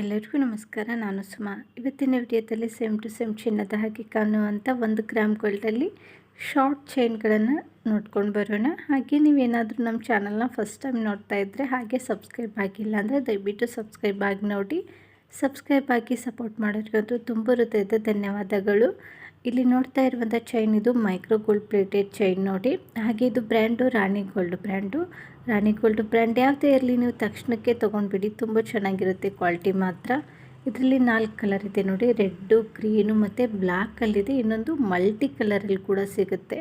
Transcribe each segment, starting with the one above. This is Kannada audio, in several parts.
ಎಲ್ಲರಿಗೂ ನಮಸ್ಕಾರ, ನಾನು ಸುಮಾ. ಇವತ್ತಿನ ವಿಡಿಯೋದಲ್ಲಿ ಸೇಮ್ ಟು ಸೇಮ್ ಚಿನ್ನದ ಹಾಗೆ ಕಾಣುವಂಥ ಒಂದು ಗ್ರಾಮ್ ಗೋಲ್ಡಲ್ಲಿ ಶಾರ್ಟ್ ಚೈನ್ಗಳನ್ನು ನೋಡ್ಕೊಂಡು ಬರೋಣ. ಹಾಗೆ ನೀವೇನಾದರೂ ನಮ್ಮ ಚಾನಲ್ನ ಫಸ್ಟ್ ಟೈಮ್ ನೋಡ್ತಾ ಇದ್ದರೆ ಹಾಗೆ ಸಬ್ಸ್ಕ್ರೈಬ್ ಆಗಿಲ್ಲ ಅಂದರೆ ದಯವಿಟ್ಟು ಸಬ್ಸ್ಕ್ರೈಬ್ ಆಗಿ ನೋಡಿ. ಸಬ್ಸ್ಕ್ರೈಬ್ ಆಗಿ ಸಪೋರ್ಟ್ ಮಾಡೋರಿಗಂತೂ ತುಂಬ ಹೃದಯದ ಧನ್ಯವಾದಗಳು. ಇಲ್ಲಿ ನೋಡ್ತಾ ಇರುವಂಥ ಚೈನ್ ಇದು ಮೈಕ್ರೋ ಗೋಲ್ಡ್ ಪ್ಲೇಟೆಡ್ ಚೈನ್ ನೋಡಿ. ಹಾಗೆ ಇದು brand Rani gold brand Rani gold brand ಯಾವುದೇ ಇರಲಿ ನೀವು ತಕ್ಷಣಕ್ಕೆ ತೊಗೊಂಡ್ಬಿಡಿ, ತುಂಬ ಚೆನ್ನಾಗಿರುತ್ತೆ ಕ್ವಾಲಿಟಿ ಮಾತ್ರ. ಇದರಲ್ಲಿ ನಾಲ್ಕು ಕಲರ್ ಇದೆ ನೋಡಿ. ರೆಡ್ಡು, ಗ್ರೀನು ಮತ್ತು ಬ್ಲ್ಯಾಕಲ್ಲಿದೆ ಇನ್ನೊಂದು ಮಲ್ಟಿ ಕಲರಲ್ಲಿ ಕೂಡ ಸಿಗುತ್ತೆ.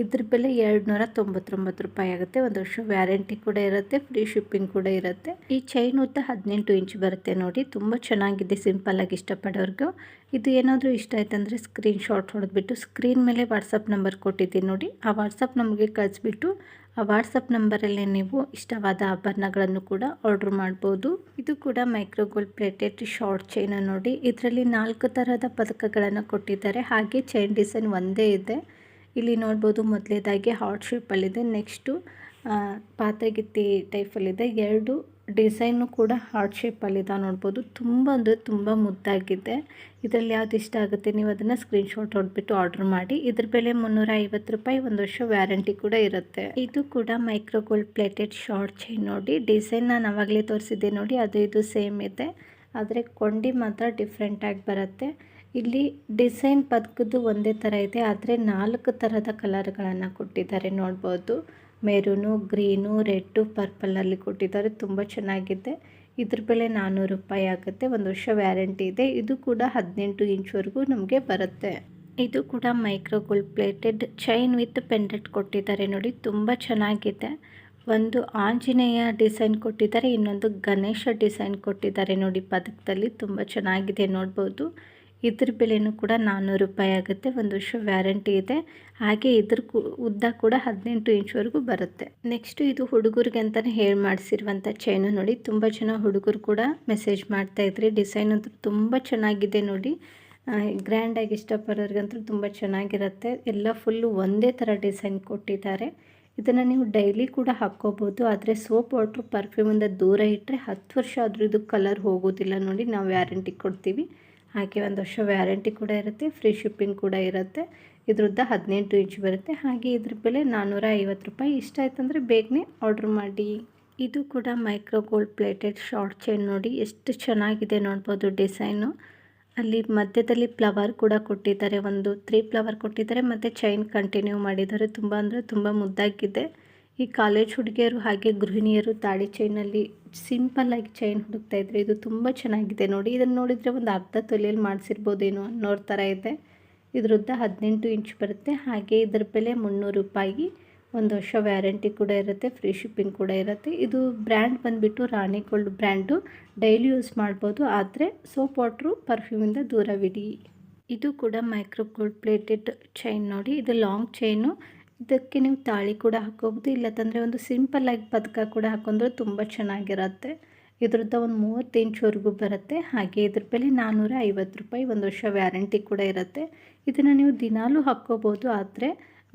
ಇದ್ರ ಬೆಲೆ ಎರಡು ನೂರ ತೊಂಬತ್ತೊಂಬತ್ತು ರೂಪಾಯಿ ಆಗುತ್ತೆ. ಒಂದು ವರ್ಷ ವ್ಯಾರಂಟಿ ಕೂಡ ಇರುತ್ತೆ, ಫ್ರೀ ಶಿಪ್ಪಿಂಗ್ ಕೂಡ ಇರುತ್ತೆ. ಈ ಚೈನ್ ಉದ್ದ ಹದಿನೆಂಟು ಇಂಚ್ ಬರುತ್ತೆ ನೋಡಿ. ತುಂಬ ಚೆನ್ನಾಗಿದೆ ಸಿಂಪಲ್ಲಾಗಿ ಇಷ್ಟಪಡೋರ್ಗು. ಇದು ಏನಾದರೂ ಇಷ್ಟ ಆಯ್ತಂದರೆ ಸ್ಕ್ರೀನ್ ಶಾಟ್ ಹೊಡೆದ್ಬಿಟ್ಟು ಸ್ಕ್ರೀನ್ ಮೇಲೆ ವಾಟ್ಸಪ್ ನಂಬರ್ ಕೊಟ್ಟಿದ್ದೀನಿ ನೋಡಿ. ಆ ವಾಟ್ಸಪ್ ನಮಗೆ ಕಳಿಸ್ಬಿಟ್ಟು ಆ ವಾಟ್ಸಪ್ ನಂಬರಲ್ಲೇ ನೀವು ಇಷ್ಟವಾದ ಆಭರಣಗಳನ್ನು ಕೂಡ ಆರ್ಡ್ರ್ ಮಾಡ್ಬೋದು. ಇದು ಕೂಡ ಮೈಕ್ರೋಗೋಲ್ ಪ್ಲೇಟೆಡ್ ಶಾರ್ಟ್ ಚೈನ್ ನೋಡಿ. ಇದರಲ್ಲಿ ನಾಲ್ಕು ಥರದ ಪದಕಗಳನ್ನು ಕೊಟ್ಟಿದ್ದಾರೆ. ಹಾಗೆ ಚೈನ್ ಡಿಸೈನ್ ಒಂದೇ ಇದೆ. ಇಲ್ಲಿ ನೋಡ್ಬೋದು ಮೊದಲೇದಾಗಿ ಹಾರ್ಟ್ ಶೇಪಲ್ಲಿದೆ ನೆಕ್ಸ್ಟು ಪಾತಗಿತ್ತಿ ಟೈಪಲ್ಲಿದೆ ಎರಡು ಡಿಸೈನು ಕೂಡ ಹಾರ್ಟ್ ಶೇಪಲ್ಲಿದೆ ನೋಡ್ಬೋದು. ತುಂಬ ಅಂದರೆ ತುಂಬ ಮುದ್ದಾಗಿದೆ. ಇದರಲ್ಲಿ ಯಾವ್ದು ಇಷ್ಟ ಆಗುತ್ತೆ ನೀವು ಅದನ್ನು ಸ್ಕ್ರೀನ್ಶಾಟ್ ಹೊಡೆದ್ಬಿಟ್ಟು ಆರ್ಡ್ರ್ ಮಾಡಿ. ಇದ್ರ ಬೆಲೆ ಮುನ್ನೂರ ಐವತ್ತು ರೂಪಾಯಿ, ಒಂದು ವರ್ಷ ವ್ಯಾರಂಟಿ ಕೂಡ ಇರುತ್ತೆ. ಇದು ಕೂಡ micro gold plated short chain ನೋಡಿ. ಡಿಸೈನ್ ನಾನು ಅವಾಗಲೇ ತೋರಿಸಿದ್ದೆ ನೋಡಿ, ಅದು ಇದು ಸೇಮ್ ಇದೆ. ಆದರೆ ಕೊಂಡಿ ಮಾತ್ರ ಡಿಫ್ರೆಂಟಾಗಿ ಬರುತ್ತೆ. ಇಲ್ಲಿ ಡಿಸೈನ್ ಪದಕದ್ದು ಒಂದೇ ಥರ ಇದೆ, ಆದರೆ ನಾಲ್ಕು ಥರದ ಕಲರ್ಗಳನ್ನು ಕೊಟ್ಟಿದ್ದಾರೆ ನೋಡ್ಬೋದು. ಮೆರೂನು, ಗ್ರೀನು, ರೆಡ್ಡು ಪರ್ಪಲಲ್ಲಿ ಕೊಟ್ಟಿದ್ದಾರೆ, ತುಂಬ ಚೆನ್ನಾಗಿದೆ. ಇದ್ರ ಬೆಲೆ ನಾನ್ನೂರು ರೂಪಾಯಿ ಆಗುತ್ತೆ, ಒಂದು ವರ್ಷ ವ್ಯಾರಂಟಿ ಇದೆ. ಇದು ಕೂಡ ಹದಿನೆಂಟು ಇಂಚ್ವರೆಗೂ ನಮಗೆ ಬರುತ್ತೆ. ಇದು ಕೂಡ micro gold plated, chain with pendant ಕೊಟ್ಟಿದ್ದಾರೆ ನೋಡಿ, ತುಂಬ ಚೆನ್ನಾಗಿದೆ. ಒಂದು ಆಂಜನೇಯ ಡಿಸೈನ್ ಕೊಟ್ಟಿದ್ದಾರೆ, ಇನ್ನೊಂದು ಗಣೇಶ ಡಿಸೈನ್ ಕೊಟ್ಟಿದ್ದಾರೆ ನೋಡಿ ಪದಕದಲ್ಲಿ, ತುಂಬ ಚೆನ್ನಾಗಿದೆ ನೋಡ್ಬೋದು. ಇದ್ರ ಬೆಲೆನೂ ಕೂಡ ನಾನ್ನೂರು ರೂಪಾಯಿ ಆಗುತ್ತೆ. ಒಂದು ವರ್ಷ ವ್ಯಾರಂಟಿ ಇದೆ. ಹಾಗೆ ಇದ್ರ ಉದ್ದ ಕೂಡ ಹದಿನೆಂಟು ಇಂಚ್ವರೆಗೂ ಬರುತ್ತೆ. ನೆಕ್ಸ್ಟು ಇದು ಹುಡುಗರಿಗೆ ಅಂತಲೇ ಹೇಳಿ ಮಾಡಿಸಿರುವಂಥ ಚೈನು ನೋಡಿ. ತುಂಬ ಜನ ಹುಡುಗರು ಕೂಡ ಮೆಸೇಜ್ ಮಾಡ್ತಾಯಿದ್ರಿ ಡಿಸೈನ್ ಅಂತೂ ತುಂಬ ಚೆನ್ನಾಗಿದೆ ನೋಡಿ. ಗ್ರ್ಯಾಂಡಾಗಿ ಇಷ್ಟಪಡೋರಿಗಂತೂ ತುಂಬ ಚೆನ್ನಾಗಿರುತ್ತೆ. ಎಲ್ಲ ಫುಲ್ಲು ಒಂದೇ ಥರ ಡಿಸೈನ್ ಕೊಟ್ಟಿದ್ದಾರೆ. ಇದನ್ನು ನೀವು ಡೈಲಿ ಕೂಡ ಹಾಕ್ಕೋಬೋದು. ಆದರೆ ಸೋಪ್ ವಾಟ್ರು ಪರ್ಫ್ಯೂಮಿಂದ ದೂರ ಇಟ್ಟರೆ ಹತ್ತು ವರ್ಷ ಆದರೂ ಇದು ಕಲರ್ ಹೋಗೋದಿಲ್ಲ ನೋಡಿ. ನಾವು ವ್ಯಾರಂಟಿ ಕೊಡ್ತೀವಿ. ಹಾಗೆ ಒಂದು ವರ್ಷ ವ್ಯಾರಂಟಿ ಕೂಡ ಇರುತ್ತೆ, ಫ್ರೀ ಶಿಪ್ಪಿಂಗ್ ಕೂಡ ಇರುತ್ತೆ. ಇದ್ರದ್ದು ಹದಿನೆಂಟು ಇಂಚ್ ಬರುತ್ತೆ. ಹಾಗೆ ಇದ್ರ ಬೆಲೆ ನಾನ್ನೂರ ಐವತ್ತು ರೂಪಾಯಿ. ಇಷ್ಟ ಆಯ್ತಂದರೆ ಬೇಗನೆ ಆರ್ಡ್ರ್ ಮಾಡಿ. ಇದು ಕೂಡ micro gold plated short chain ನೋಡಿ. ಎಷ್ಟು ಚೆನ್ನಾಗಿದೆ ನೋಡ್ಬೋದು ಡಿಸೈನು ಅಲ್ಲಿ ಮಧ್ಯದಲ್ಲಿ ಫ್ಲವರ್ ಕೂಡ ಕೊಟ್ಟಿದ್ದಾರೆ. ಒಂದು ತ್ರೀ ಫ್ಲವರ್ ಕೊಟ್ಟಿದ್ದಾರೆ. ಮತ್ತು ಚೈನ್ ಕಂಟಿನ್ಯೂ ಮಾಡಿದ್ದಾರೆ. ತುಂಬ ಅಂದರೆ ತುಂಬ ಮುದ್ದಾಗಿದೆ. ಈ ಕಾಲೇಜ್ ಹುಡುಗಿಯರು ಹಾಗೆ ಗೃಹಿಣಿಯರು ತಾಳಿ ಚೈನಲ್ಲಿ ಸಿಂಪಲ್ಲಾಗಿ ಚೈನ್ ಹುಡುಕ್ತಾ ಇದ್ರೆ ಇದು ತುಂಬ ಚೆನ್ನಾಗಿದೆ ನೋಡಿ. ಇದನ್ನು ನೋಡಿದರೆ ಒಂದು ಅರ್ಧ ತೊಲೆಯಲ್ಲಿ ಮಾಡಿಸಿರ್ಬೋದೇನೋ ಅನ್ನೋರ ಥರ ಇದೆ. ಇದ್ರದ್ದು ಹದಿನೆಂಟು ಇಂಚ್ ಬರುತ್ತೆ. ಹಾಗೆ ಇದ್ರ ಬೆಲೆ ಮುನ್ನೂರು ರೂಪಾಯಿ. ಒಂದು ವರ್ಷ ವ್ಯಾರಂಟಿ ಕೂಡ ಇರುತ್ತೆ, ಫ್ರೀ ಶಿಪ್ಪಿಂಗ್ ಕೂಡ ಇರುತ್ತೆ. ಇದು ಬ್ರ್ಯಾಂಡ್ ಬಂದುಬಿಟ್ಟು Rani gold brand. Daily use ಮಾಡ್ಬೋದು. ಆದರೆ ಸೋಪ್ ವಾಟ್ರು ಪರ್ಫ್ಯೂಮಿಂದ ದೂರವಿಡಿ. ಇದು ಕೂಡ ಮೈಕ್ರೋ ಗೋಲ್ಡ್ ಪ್ಲೇಟೆಡ್ ಚೈನ್ ನೋಡಿ. ಇದು ಲಾಂಗ್ ಚೈನು ಇದಕ್ಕೆ ನೀವು ತಾಳಿ ಕೂಡ ಹಾಕೋಬೋದು ಇಲ್ಲತ್ತಂದರೆ ಒಂದು ಸಿಂಪಲ್ಲಾಗಿ ಪದಕ ಕೂಡ ಹಾಕೊಂಡ್ರೆ ತುಂಬ ಚೆನ್ನಾಗಿರುತ್ತೆ. ಇದ್ರದ್ದು ಒಂದು ಮೂವತ್ತು ಇಂಚ್ವರೆಗೂ ಬರುತ್ತೆ. ಹಾಗೆ ಇದ್ರ ಬೆಲೆ ನಾನ್ನೂರ ಐವತ್ತು ರೂಪಾಯಿ ಒಂದು ವರ್ಷ ವ್ಯಾರಂಟಿ ಕೂಡ ಇರುತ್ತೆ. ಇದನ್ನು ನೀವು ದಿನಾಲೂ ಹಾಕ್ಕೋಬೋದು, ಆದರೆ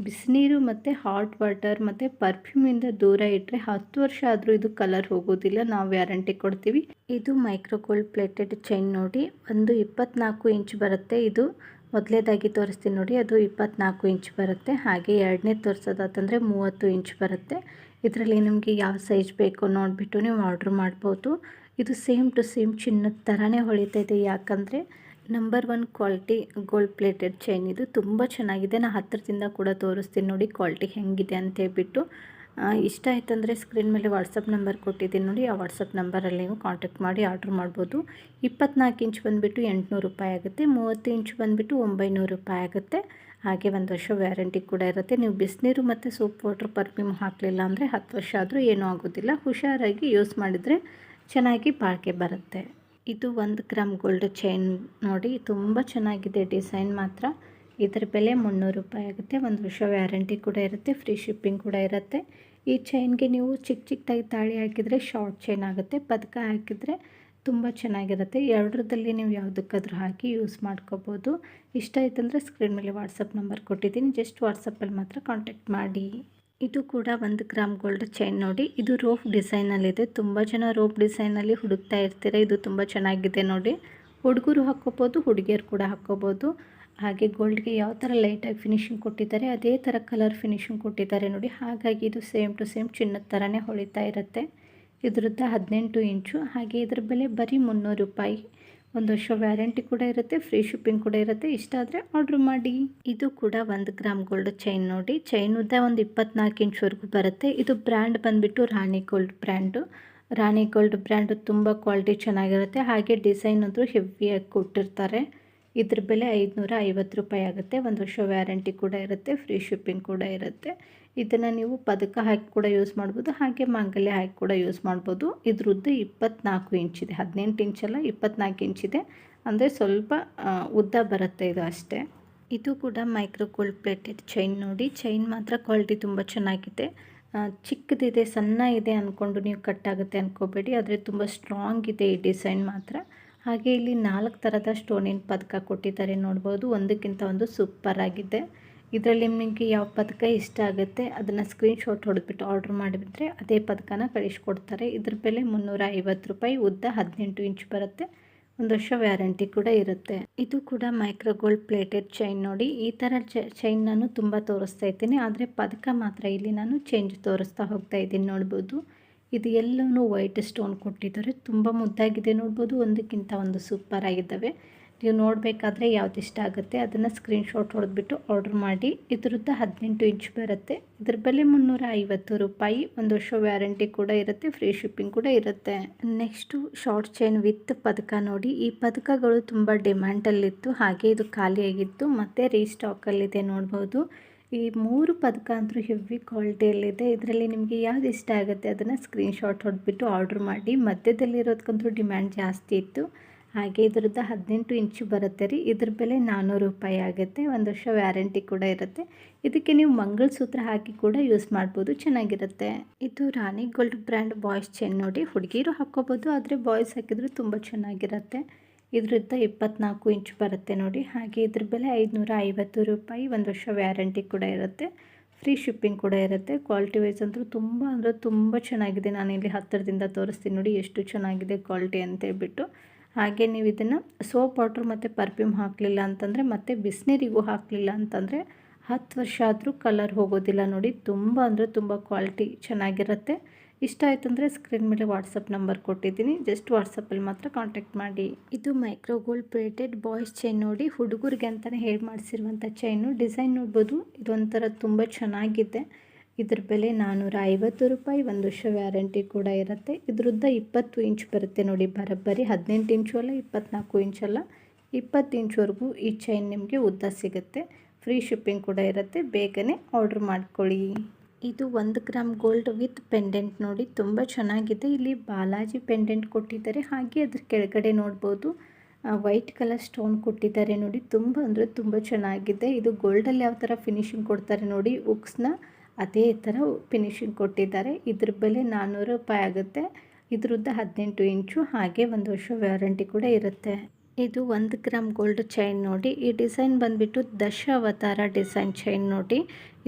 ಬಿಸಿನೀರು ಮತ್ತು ಹಾಟ್ ವಾಟರ್ ಮತ್ತು ಪರ್ಫ್ಯೂಮಿಂದ ದೂರ ಇಟ್ಟರೆ ಹತ್ತು ವರ್ಷ ಆದರೂ ಇದು ಕಲರ್ ಹೋಗೋದಿಲ್ಲ. ನಾವು ವ್ಯಾರಂಟಿ ಕೊಡ್ತೀವಿ. ಇದು ಮೈಕ್ರೋಗೋಲ್ಡ್ ಪ್ಲೇಟೆಡ್ ಚೈನ್ ನೋಡಿ, ಒಂದು ಇಪ್ಪತ್ನಾಲ್ಕು ಇಂಚ್ ಬರುತ್ತೆ. ಇದು ಮೊದಲೇದಾಗಿ ತೋರಿಸ್ತೀನಿ ನೋಡಿ, ಅದು ಇಪ್ಪತ್ನಾಲ್ಕು ಇಂಚ್ ಬರುತ್ತೆ. ಹಾಗೆ ಎರಡನೇ ತೋರಿಸೋದಾತಂದರೆ ಮೂವತ್ತು ಇಂಚ್ ಬರುತ್ತೆ. ಇದರಲ್ಲಿ ನಿಮಗೆ ಯಾವ ಸೈಜ್ ಬೇಕು ನೋಡಿಬಿಟ್ಟು ನೀವು ಆರ್ಡ್ರ್ ಮಾಡ್ಬೋದು. ಇದು ಸೇಮ್ ಟು ಸೇಮ್ ಚಿನ್ನದ ಥರನೇ ಹೊಳಿತೈತೆ. ಯಾಕಂದರೆ number one quality gold plated chain ಇದು. ತುಂಬ ಚೆನ್ನಾಗಿದೆ. ನಾನು ಹತ್ತಿರದಿಂದ ಕೂಡ ತೋರಿಸ್ತೀನಿ ನೋಡಿ ಕ್ವಾಲಿಟಿ ಹೆಂಗಿದೆ ಅಂತ ಹೇಳ್ಬಿಟ್ಟು. ಇಷ್ಟ ಆಯ್ತಂದರೆ ಸ್ಕ್ರೀನ್ ಮೇಲೆ ವಾಟ್ಸಪ್ ನಂಬರ್ ಕೊಟ್ಟಿದ್ದೀನಿ ನೋಡಿ, ಆ ವಾಟ್ಸಪ್ ನಂಬರಲ್ಲಿ ನೀವು ಕಾಂಟ್ಯಾಕ್ಟ್ ಮಾಡಿ ಆರ್ಡ್ರ್ ಮಾಡ್ಬೋದು. ಇಪ್ಪತ್ನಾಲ್ಕು ಇಂಚ್ ಬಂದುಬಿಟ್ಟು ಎಂಟುನೂರು ರೂಪಾಯಿ ಆಗುತ್ತೆ. ಮೂವತ್ತು ಇಂಚ್ ಬಂದುಬಿಟ್ಟು ಒಂಬೈನೂರು ರೂಪಾಯಿ ಆಗುತ್ತೆ. ಹಾಗೆ ಒಂದು ವರ್ಷ ವ್ಯಾರಂಟಿ ಕೂಡ ಇರುತ್ತೆ. ನೀವು ಬಿಸಿನೀರು ಮತ್ತು ಸೋಪ್ ವಾಟ್ರ್ ಪರ್ಫ್ಯೂಮ್ ಹಾಕಲಿಲ್ಲ ಅಂದರೆ ಹತ್ತು ವರ್ಷ ಆದರೂ ಏನೂ ಆಗೋದಿಲ್ಲ. ಹುಷಾರಾಗಿ ಯೂಸ್ ಮಾಡಿದರೆ ಚೆನ್ನಾಗಿ ಬಾಳಿಕೆ ಬರುತ್ತೆ. ಇದು ಒಂದು ಗ್ರಾಮ್ ಗೋಲ್ಡ್ ಚೈನ್ ನೋಡಿ, ತುಂಬ ಚೆನ್ನಾಗಿದೆ ಡಿಸೈನ್ ಮಾತ್ರ. ಇದರ ಬೆಲೆ ಮುನ್ನೂರು ರೂಪಾಯಿ ಆಗುತ್ತೆ. ಒಂದು ವರ್ಷ ವ್ಯಾರಂಟಿ ಕೂಡ ಇರುತ್ತೆ, ಫ್ರೀ ಶಿಪ್ಪಿಂಗ್ ಕೂಡ ಇರುತ್ತೆ. ಈ ಚೈನ್ಗೆ ನೀವು ಚಿಕ್ಕ ಚಿಕ್ಕದಾಗಿ ತಾಳಿ ಹಾಕಿದರೆ ಶಾರ್ಟ್ ಚೈನ್ ಆಗುತ್ತೆ ಪದಕ ಹಾಕಿದರೆ ತುಂಬ ಚೆನ್ನಾಗಿರುತ್ತೆ. ಎರಡರದಲ್ಲಿ ನೀವು ಯಾವುದಕ್ಕಾದ್ರೂ ಹಾಕಿ ಯೂಸ್ ಮಾಡ್ಕೋಬೋದು. ಇಷ್ಟ ಆಯ್ತಂದರೆ ಸ್ಕ್ರೀನ್ ಮೇಲೆ ವಾಟ್ಸಪ್ ನಂಬರ್ ಕೊಟ್ಟಿದ್ದೀನಿ, ಜಸ್ಟ್ ವಾಟ್ಸಪ್ಪಲ್ಲಿ ಮಾತ್ರ ಕಾಂಟ್ಯಾಕ್ಟ್ ಮಾಡಿ. ಇದು ಕೂಡ ಒಂದು ಗ್ರಾಮ್ ಗೋಲ್ಡ್ ಚೈನ್ ನೋಡಿ. ಇದು ರೋಪ್ ಡಿಸೈನಲ್ಲಿದೆ. ತುಂಬ ಜನ ರೋಪ್ ಡಿಸೈನಲ್ಲಿ ಹುಡುಕ್ತಾ ಇರ್ತೀರ. ಇದು ತುಂಬ ಚೆನ್ನಾಗಿದೆ ನೋಡಿ. ಹುಡುಗರು ಹಾಕ್ಕೋಬೋದು, ಹುಡುಗಿಯರು ಕೂಡ ಹಾಕ್ಕೋಬೋದು. ಹಾಗೆ ಗೋಲ್ಡ್ಗೆ ಯಾವ ಥರ ಲೈಟಾಗಿ ಫಿನಿಶಿಂಗ್ ಕೊಟ್ಟಿದ್ದಾರೆ, ಅದೇ ಥರ ಕಲರ್ ಫಿನಿಶಿಂಗ್ ಕೊಟ್ಟಿದ್ದಾರೆ ನೋಡಿ. ಹಾಗಾಗಿ ಇದು ಸೇಮ್ ಟು ಸೇಮ್ ಚಿನ್ನದ ಥರನೇ ಹೊಳಿತಾ ಇರುತ್ತೆ. ಇದ್ರದ್ದು ಹದಿನೆಂಟು ಇಂಚು, ಹಾಗೆ ಇದ್ರ ಬೆಲೆ ಬರೀ ಮುನ್ನೂರು ರೂಪಾಯಿ. ಒಂದು ವರ್ಷ ವ್ಯಾರಂಟಿ ಕೂಡ ಇರುತ್ತೆ ಫ್ರೀ ಶಿಪ್ಪಿಂಗ್ ಕೂಡ ಇರುತ್ತೆ. ಇಷ್ಟ ಆದರೆ ಆರ್ಡ್ರ್ ಮಾಡಿ. ಇದು ಕೂಡ ಒಂದು ಗ್ರಾಮ್ ಗೋಲ್ಡ್ ಚೈನ್ ನೋಡಿ. ಚೈನ್ ಉದ್ದ ಒಂದು ಇಪ್ಪತ್ನಾಲ್ಕು ಇಂಚ್ವರೆಗೂ ಬರುತ್ತೆ. ಇದು ಬ್ರ್ಯಾಂಡ್ ಬಂದುಬಿಟ್ಟು Rani gold brand Rani gold brand ತುಂಬ ಕ್ವಾಲಿಟಿ ಚೆನ್ನಾಗಿರುತ್ತೆ. ಹಾಗೆ ಡಿಸೈನ್ ಅಂದರೂ ಹೆವಿಯಾಗಿ ಕೊಟ್ಟಿರ್ತಾರೆ. ಇದ್ರ ಬೆಲೆ ಐದುನೂರ ಐವತ್ತು ರೂಪಾಯಿ ಆಗುತ್ತೆ. ಒಂದು ವರ್ಷ ವ್ಯಾರಂಟಿ ಕೂಡ ಇರುತ್ತೆ, ಫ್ರೀ ಶಿಪ್ಪಿಂಗ್ ಕೂಡ ಇರುತ್ತೆ. ಇದನ್ನು ನೀವು ಪದಕ ಹಾಕಿ ಕೂಡ ಯೂಸ್ ಮಾಡ್ಬೋದು, ಹಾಗೆ ಮಾಂಗಲ್ಯ ಹಾಕಿ ಕೂಡ ಯೂಸ್ ಮಾಡ್ಬೋದು. ಇದ್ರ ಉದ್ದ ಇಪ್ಪತ್ನಾಲ್ಕು ಇಂಚಿದೆ ಹದಿನೆಂಟು ಇಂಚಲ್ಲ ಇಪ್ಪತ್ನಾಲ್ಕು ಇಂಚಿದೆ ಅಂದರೆ ಸ್ವಲ್ಪ ಉದ್ದ ಬರುತ್ತೆ ಇದು ಅಷ್ಟೇ. ಇದು ಕೂಡ ಮೈಕ್ರೋ ಪ್ಲೇಟೆಡ್ ಚೈನ್ ನೋಡಿ. ಚೈನ್ ಮಾತ್ರ ಕ್ವಾಲಿಟಿ ತುಂಬ ಚೆನ್ನಾಗಿದೆ. ಚಿಕ್ಕದಿದೆ, ಸಣ್ಣ ಇದೆ ಅಂದ್ಕೊಂಡು ನೀವು ಕಟ್ಟಾಗುತ್ತೆ ಅಂದ್ಕೋಬೇಡಿ ಆದರೆ ತುಂಬ ಸ್ಟ್ರಾಂಗ್ ಇದೆ ಈ ಡಿಸೈನ್ ಮಾತ್ರ. ಹಾಗೆ ಇಲ್ಲಿ ನಾಲ್ಕು ಥರದ ಸ್ಟೋನಿನ ಪದಕ ಕೊಟ್ಟಿದ್ದಾರೆ ನೋಡ್ಬೋದು. ಒಂದಕ್ಕಿಂತ ಒಂದು ಸೂಪರ್ ಆಗಿದೆ. ಇದರಲ್ಲಿ ನಿಮಗೆ ಯಾವ ಪದಕ ಇಷ್ಟ ಆಗುತ್ತೆ ಅದನ್ನು ಸ್ಕ್ರೀನ್ಶಾಟ್ ಹೊಡೆದ್ಬಿಟ್ಟು ಆರ್ಡ್ರ್ ಮಾಡಿಬಿಟ್ರೆ ಅದೇ ಪದಕನ ಕಳಿಸ್ಕೊಡ್ತಾರೆ. ಇದ್ರ ಬೆಲೆ ಮುನ್ನೂರ ಐವತ್ತು ರೂಪಾಯಿ, ಉದ್ದ ಹದಿನೆಂಟು ಇಂಚ್ ಬರುತ್ತೆ. ಒಂದು ವರ್ಷ ವ್ಯಾರಂಟಿ ಕೂಡ ಇರುತ್ತೆ. ಇದು ಕೂಡ ಮೈಕ್ರೋ ಗೋಲ್ಡ್ ಪ್ಲೇಟೆಡ್ ಚೈನ್ ನೋಡಿ. ಈ ಥರ ಚೈನ್ ನಾನು ತುಂಬ ತೋರಿಸ್ತಾ ಇದ್ದೀನಿ. ಆದರೆ ಪದಕ ಮಾತ್ರ ಇಲ್ಲಿ ನಾನು ಚೇಂಜ್ ತೋರಿಸ್ತಾ ಹೋಗ್ತಾ ಇದ್ದೀನಿ ನೋಡ್ಬೋದು. ಇದು ಎಲ್ಲವೂ ವೈಟ್ ಸ್ಟೋನ್ ಕೊಟ್ಟಿದ್ದಾರೆ. ತುಂಬ ಮುದ್ದಾಗಿದೆ ನೋಡ್ಬೋದು. ಒಂದಕ್ಕಿಂತ ಒಂದು ಸೂಪರ್ ಆಗಿದ್ದಾವೆ. ನೀವು ನೋಡಬೇಕಾದ್ರೆ ಯಾವ್ದು ಇಷ್ಟ ಆಗುತ್ತೆ ಅದನ್ನು ಸ್ಕ್ರೀನ್ಶಾಟ್ ಹೊಡೆದ್ಬಿಟ್ಟು ಆರ್ಡ್ರ್ ಮಾಡಿ. ಇದ್ರದ್ದು ಹದಿನೆಂಟು ಇಂಚ್ ಬರುತ್ತೆ. ಇದ್ರ ಬೆಲೆ ಮುನ್ನೂರ ಐವತ್ತು ರೂಪಾಯಿ. ಒಂದು ವರ್ಷ ವ್ಯಾರಂಟಿ ಕೂಡ ಇರುತ್ತೆ ಫ್ರೀ ಶಿಪ್ಪಿಂಗ್ ಕೂಡ ಇರುತ್ತೆ. ನೆಕ್ಸ್ಟು ಶಾರ್ಟ್ ಚೈನ್ ವಿತ್ ಪದಕ ನೋಡಿ. ಈ ಪದಕಗಳು ತುಂಬ ಡಿಮ್ಯಾಂಡಲ್ಲಿತ್ತು ಹಾಗೆ ಇದು ಖಾಲಿಯಾಗಿತ್ತು. ಮತ್ತು ರೀಸ್ಟಾಕಲ್ಲಿದೆ ನೋಡ್ಬೋದು. ಈ ಮೂರು ಪದಕ ಅಂತೂ ಹೆವಿ ಕ್ವಾಲಿಟಿಯಲ್ಲಿದೆ. ಇದರಲ್ಲಿ ನಿಮಗೆ ಯಾವ್ದು ಇಷ್ಟ ಆಗುತ್ತೆ ಅದನ್ನು ಸ್ಕ್ರೀನ್ಶಾಟ್ ಹೊಡೆದ್ಬಿಟ್ಟು ಆರ್ಡ್ರ್ ಮಾಡಿ. ಮಧ್ಯದಲ್ಲಿರೋದಕ್ಕಂತೂ ಡಿಮ್ಯಾಂಡ್ ಜಾಸ್ತಿ ಇತ್ತು. ಹಾಗೆ ಇದ್ರದ್ದು ಹದಿನೆಂಟು ಇಂಚು ಬರುತ್ತೆ ರೀ. ಇದ್ರ ಬೆಲೆ ನಾನ್ನೂರು ರೂಪಾಯಿ ಆಗುತ್ತೆ. ಒಂದು ವರ್ಷ ವ್ಯಾರಂಟಿ ಕೂಡ ಇರುತ್ತೆ. ಇದಕ್ಕೆ ನೀವು ಮಂಗಳಸೂತ್ರ ಹಾಕಿ ಕೂಡ ಯೂಸ್ ಮಾಡ್ಬೋದು. ಚೆನ್ನಾಗಿರುತ್ತೆ. ಇದು Rani gold brand boys chain ನೋಡಿ. ಹುಡುಗಿರು ಹಾಕ್ಕೋಬೋದು, ಆದರೆ ಬಾಯ್ಸ್ ಹಾಕಿದ್ರೆ ತುಂಬ ಚೆನ್ನಾಗಿರುತ್ತೆ. ಇದರಿಂದ ಇಪ್ಪತ್ನಾಲ್ಕು ಇಂಚ್ ಬರುತ್ತೆ ನೋಡಿ. ಹಾಗೆ ಇದ್ರ ಬೆಲೆ ಐದುನೂರ ಐವತ್ತು ರೂಪಾಯಿ. ಒಂದು ವರ್ಷ ವ್ಯಾರಂಟಿ ಕೂಡ ಇರುತ್ತೆ. ಫ್ರೀ ಶಿಪ್ಪಿಂಗ್ ಕೂಡ ಇರುತ್ತೆ. ಕ್ವಾಲಿಟಿ ವೈಸ್ ಅಂತೂ ತುಂಬ ಅಂದರೆ ತುಂಬ ಚೆನ್ನಾಗಿದೆ. ನಾನು ಇಲ್ಲಿ ಹತ್ತಿರದಿಂದ ತೋರಿಸ್ತೀನಿ ನೋಡಿ ಎಷ್ಟು ಚೆನ್ನಾಗಿದೆ ಕ್ವಾಲಿಟಿ ಅಂತ ಹೇಳ್ಬಿಟ್ಟು ಹಾಗೆ ನೀವು ಇದನ್ನು ಸೋಪ್ ವಾಟ್ರ್ ಮತ್ತು ಪರ್ಫ್ಯೂಮ್ ಹಾಕಲಿಲ್ಲ ಅಂತಂದರೆ ಮತ್ತು ಬಿಸಿನೀರಿಗೂ ಹಾಕಲಿಲ್ಲ ಅಂತಂದರೆ ಹತ್ತು ವರ್ಷ ಆದರೂ ಕಲರ್ ಹೋಗೋದಿಲ್ಲ ನೋಡಿ. ತುಂಬ ಅಂದರೆ ತುಂಬ ಕ್ವಾಲಿಟಿ ಚೆನ್ನಾಗಿರುತ್ತೆ. ಇಷ್ಟ ಆಯಿತು ಅಂದರೆ ಸ್ಕ್ರೀನ್ ಮೇಲೆ ವಾಟ್ಸಪ್ ನಂಬರ್ ಕೊಟ್ಟಿದ್ದೀನಿ. ಜಸ್ಟ್ ವಾಟ್ಸಪ್ಪಲ್ಲಿ ಮಾತ್ರ ಕಾಂಟ್ಯಾಕ್ಟ್ ಮಾಡಿ. ಇದು micro gold plated boys chain ನೋಡಿ. ಹುಡುಗರಿಗೆ ಅಂತಲೇ ಹೇಳಿ ಮಾಡಿಸಿರುವಂಥ ಚೈನು ಡಿಸೈನ್ ನೋಡ್ಬೋದು. ಇದೊಂಥರ ತುಂಬ ಚೆನ್ನಾಗಿದೆ. ಇದ್ರ ಬೆಲೆ ನಾನ್ನೂರ ಐವತ್ತು ರೂಪಾಯಿ. ಒಂದು ವರ್ಷ ವ್ಯಾರಂಟಿ ಕೂಡ ಇರುತ್ತೆ. ಇದ್ರದ್ದು ಇಪ್ಪತ್ತು ಇಂಚ್ ಬರುತ್ತೆ ನೋಡಿ. ಬರೋಬ್ಬರಿ ಹದಿನೆಂಟು ಇಂಚು ಅಲ್ಲ, ಇಪ್ಪತ್ನಾಲ್ಕು ಇಂಚಲ್ಲ ಇಪ್ಪತ್ತು ಇಂಚ್ವರೆಗೂ ಈ ಚೈನ್ ನಿಮಗೆ ಉದ್ದ ಸಿಗುತ್ತೆ. ಫ್ರೀ ಶಿಪ್ಪಿಂಗ್ ಕೂಡ ಇರುತ್ತೆ. ಬೇಗನೆ ಆರ್ಡ್ರ್ ಮಾಡ್ಕೊಳ್ಳಿ. ಇದು ಒಂದು ಗ್ರಾಮ್ ಗೋಲ್ಡ್ ವಿತ್ ಪೆಂಡೆಂಟ್ ನೋಡಿ ತುಂಬ ಚೆನ್ನಾಗಿದೆ. ಇಲ್ಲಿ ಬಾಲಾಜಿ ಪೆಂಡೆಂಟ್ ಕೊಟ್ಟಿದ್ದಾರೆ. ಹಾಗೆ ಅದ್ರ ಕೆಳಗಡೆ ನೋಡ್ಬೋದು ವೈಟ್ ಕಲರ್ ಸ್ಟೋನ್ ಕೊಟ್ಟಿದ್ದಾರೆ ನೋಡಿ. ತುಂಬ ಅಂದರೆ ತುಂಬ ಚೆನ್ನಾಗಿದೆ. ಇದು ಗೋಲ್ಡಲ್ಲಿ ಯಾವ ಥರ ಫಿನಿಶಿಂಗ್ ಕೊಡ್ತಾರೆ ನೋಡಿ. ಉಕ್ಸ್ನ ಅದೇ ಥರ ಫಿನಿಶಿಂಗ್ ಕೊಟ್ಟಿದ್ದಾರೆ. ಇದ್ರ ಬೆಲೆ ನಾನ್ನೂರು ರೂಪಾಯಿ ಆಗುತ್ತೆ. ಇದರದ್ದು ಹದಿನೆಂಟು ಇಂಚು, ಹಾಗೆ ಒಂದು ವರ್ಷ ವ್ಯಾರಂಟಿ ಕೂಡ ಇರುತ್ತೆ. ಇದು ಒಂದು ಗ್ರಾಮ್ ಗೋಲ್ಡ್ ಚೈನ್ ನೋಡಿ. ಈ ಡಿಸೈನ್ ಬಂದುಬಿಟ್ಟು ದಶ ಅವತಾರ ಡಿಸೈನ್ ಚೈನ್ ನೋಡಿ.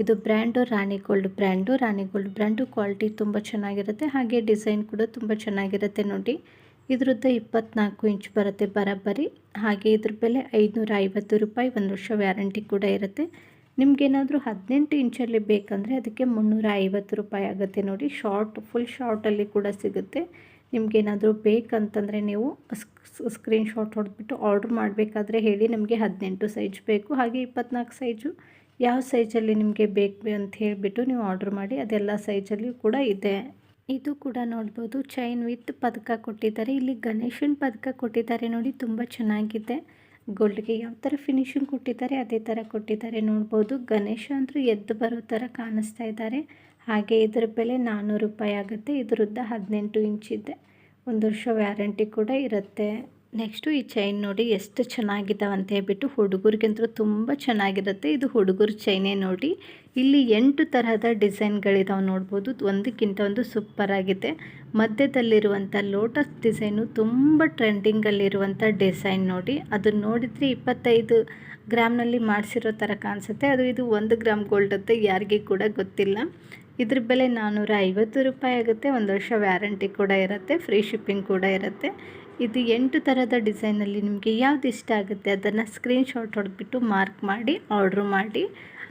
ಇದು brand, Rani gold brand. Rani gold brand quality ತುಂಬ ಚೆನ್ನಾಗಿರುತ್ತೆ. ಹಾಗೆ ಡಿಸೈನ್ ಕೂಡ ತುಂಬ ಚೆನ್ನಾಗಿರುತ್ತೆ ನೋಡಿ. ಇದ್ರದ್ದು ಇಪ್ಪತ್ನಾಲ್ಕು ಇಂಚ್ ಬರುತ್ತೆ ಬರೋಬ್ಬರಿ ಹಾಗೆ ಇದ್ರ ಬೆಲೆ ಐದುನೂರ ಐವತ್ತು ರೂಪಾಯಿ, ಒಂದು ವರ್ಷ ವ್ಯಾರಂಟಿ ಕೂಡ ಇರುತ್ತೆ. ನಿಮಗೇನಾದರೂ ಹದಿನೆಂಟು ಇಂಚಲ್ಲಿ ಬೇಕಂದರೆ ಅದಕ್ಕೆ ಮುನ್ನೂರ ಐವತ್ತು ರೂಪಾಯಿ ಆಗುತ್ತೆ ನೋಡಿ. ಶಾರ್ಟ್ ಫುಲ್ ಶಾರ್ಟಲ್ಲಿ ಕೂಡ ಸಿಗುತ್ತೆ. ನಿಮಗೇನಾದರೂ ಬೇಕಂತಂದರೆ ನೀವು ಸ್ಕ್ರೀನ್ಶಾಟ್ ಹೊಡೆದ್ಬಿಟ್ಟು ಆರ್ಡ್ರ್ ಮಾಡಬೇಕಾದ್ರೆ ಹೇಳಿ ನಮಗೆ ಹದಿನೆಂಟು ಸೈಜ್ ಬೇಕು, ಹಾಗೆ ಇಪ್ಪತ್ನಾಲ್ಕು ಸೈಜು ಯಾವ ಸೈಜಲ್ಲಿ ನಿಮಗೆ ಬೇಕು ಅಂತ ಹೇಳಿಬಿಟ್ಟು ನೀವು ಆರ್ಡ್ರ್ ಮಾಡಿ, ಅದೆಲ್ಲ ಸೈಜಲ್ಲಿ ಕೂಡ ಇದೆ. ಇದು ಕೂಡ ನೋಡ್ಬೋದು ಚೈನ್ ವಿತ್ ಪದಕ ಕೊಟ್ಟಿದ್ದಾರೆ. ಇಲ್ಲಿ ಗಣೇಶನ ಪದಕ ಕೊಟ್ಟಿದ್ದಾರೆ ನೋಡಿ, ತುಂಬ ಚೆನ್ನಾಗಿದೆ. ಗೋಲ್ಡ್ಗೆ ಯಾವ ಥರ ಫಿನಿಶಿಂಗ್ ಕೊಟ್ಟಿದ್ದಾರೆ, ಅದೇ ಥರ ಕೊಟ್ಟಿದ್ದಾರೆ ನೋಡ್ಬೋದು. ಗಣೇಶ ಅಂತೂ ಎದ್ದು ಬರೋ ಥರ ಕಾಣಿಸ್ತಾ ಇದ್ದಾರೆ. ಹಾಗೆ ಇದರ ಬೆಲೆ ನಾನ್ನೂರು ರೂಪಾಯಿ ಆಗುತ್ತೆ. ಇದರದ್ದು ಹದಿನೆಂಟು ಇಂಚಿದೆ ಒಂದು ವರ್ಷ ವ್ಯಾರಂಟಿ ಕೂಡ ಇರುತ್ತೆ. ನೆಕ್ಸ್ಟು ಈ ಚೈನ್ ನೋಡಿ ಎಷ್ಟು ಚೆನ್ನಾಗಿದ್ದಾವೆ ಅಂತ ಹೇಳ್ಬಿಟ್ಟು ಹುಡುಗರಿಗಂತೂ ತುಂಬ ಚೆನ್ನಾಗಿರುತ್ತೆ. ಇದು ಹುಡುಗರ ಚೈನೇ ನೋಡಿ. ಇಲ್ಲಿ ಎಂಟು ತರಹದ ಡಿಸೈನ್ಗಳಿದಾವೆ ನೋಡ್ಬೋದು. ಒಂದಕ್ಕಿಂತ ಒಂದು ಸೂಪರ್ ಆಗಿದೆ. ಮಧ್ಯದಲ್ಲಿರುವಂಥ ಲೋಟಸ್ ಡಿಸೈನು ತುಂಬ ಟ್ರೆಂಡಿಂಗಲ್ಲಿರುವಂಥ ಡಿಸೈನ್ ನೋಡಿ. ಅದನ್ನು ನೋಡಿದರೆ ಇಪ್ಪತ್ತೈದು ಗ್ರಾಮ್ನಲ್ಲಿ ಮಾಡಿಸಿರೋ ಥರ ಕಾಣಿಸುತ್ತೆ. ಅದು ಇದು ಒಂದು ಗ್ರಾಮ್ ಗೋಲ್ಡ್ ಅಂತ ಯಾರಿಗೆ ಕೂಡ ಗೊತ್ತಿಲ್ಲ. ಇದ್ರ ಬೆಲೆ ನಾನ್ನೂರ ಐವತ್ತು ರೂಪಾಯಿ ಆಗುತ್ತೆ, ಒಂದು ವರ್ಷ ವ್ಯಾರಂಟಿ ಕೂಡ ಇರುತ್ತೆ, ಫ್ರೀ ಶಿಪ್ಪಿಂಗ್ ಕೂಡ ಇರುತ್ತೆ. ಇದು ಎಂಟು ಥರದ ಡಿಸೈನಲ್ಲಿ ನಿಮಗೆ ಯಾವ್ದು ಇಷ್ಟ ಆಗುತ್ತೆ ಅದನ್ನು ಸ್ಕ್ರೀನ್ಶಾಟ್ ಹೊಡೆದ್ಬಿಟ್ಟು ಮಾರ್ಕ್ ಮಾಡಿ, ಆರ್ಡ್ರ್ ಮಾಡಿ.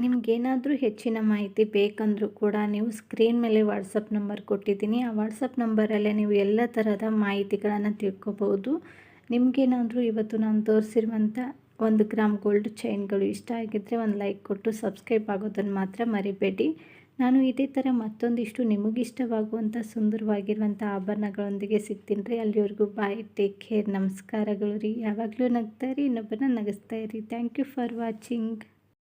ನಿಮಗೇನಾದರೂ ಹೆಚ್ಚಿನ ಮಾಹಿತಿ ಬೇಕಂದರೂ ಕೂಡ ನೀವು ಸ್ಕ್ರೀನ್ ಮೇಲೆ ವಾಟ್ಸಪ್ ನಂಬರ್ ಕೊಟ್ಟಿದ್ದೀನಿ. ಆ ವಾಟ್ಸಪ್ ನಂಬರಲ್ಲೇ ನೀವು ಎಲ್ಲ ಥರದ ಮಾಹಿತಿಗಳನ್ನು ತಿಳ್ಕೊಬೋದು. ನಿಮಗೇನಾದರೂ ಇವತ್ತು ನಾನು ತೋರಿಸಿರುವಂಥ ಒಂದು ಗ್ರಾಮ್ ಗೋಲ್ಡ್ ಚೈನ್ಗಳು ಇಷ್ಟ ಆಗಿದ್ದರೆ ಒಂದು ಲೈಕ್ ಕೊಟ್ಟು ಸಬ್ಸ್ಕ್ರೈಬ್ ಆಗೋದನ್ನು ಮಾತ್ರ ಮರಿಬೇಡಿ. ನಾನು ಇದೇ ಥರ ಮತ್ತೊಂದಿಷ್ಟು ನಿಮಗಿಷ್ಟವಾಗುವಂಥ ಸುಂದರವಾಗಿರುವಂಥ ಆಭರಣಗಳೊಂದಿಗೆ ಸಿಗ್ತೀನಿ ರೀ. ಅಲ್ಲಿವರೆಗೂ ಬಾಯ್ ಟೇಕ್ ಕೇರ್ ನಮಸ್ಕಾರಗಳು ರೀ. ಯಾವಾಗಲೂ ನಗ್ತಾ ಇರಿ, ಇನ್ನೊಬ್ಬರನ್ನ ನಗಿಸ್ತಾ ಇರಿ. Thank you for watching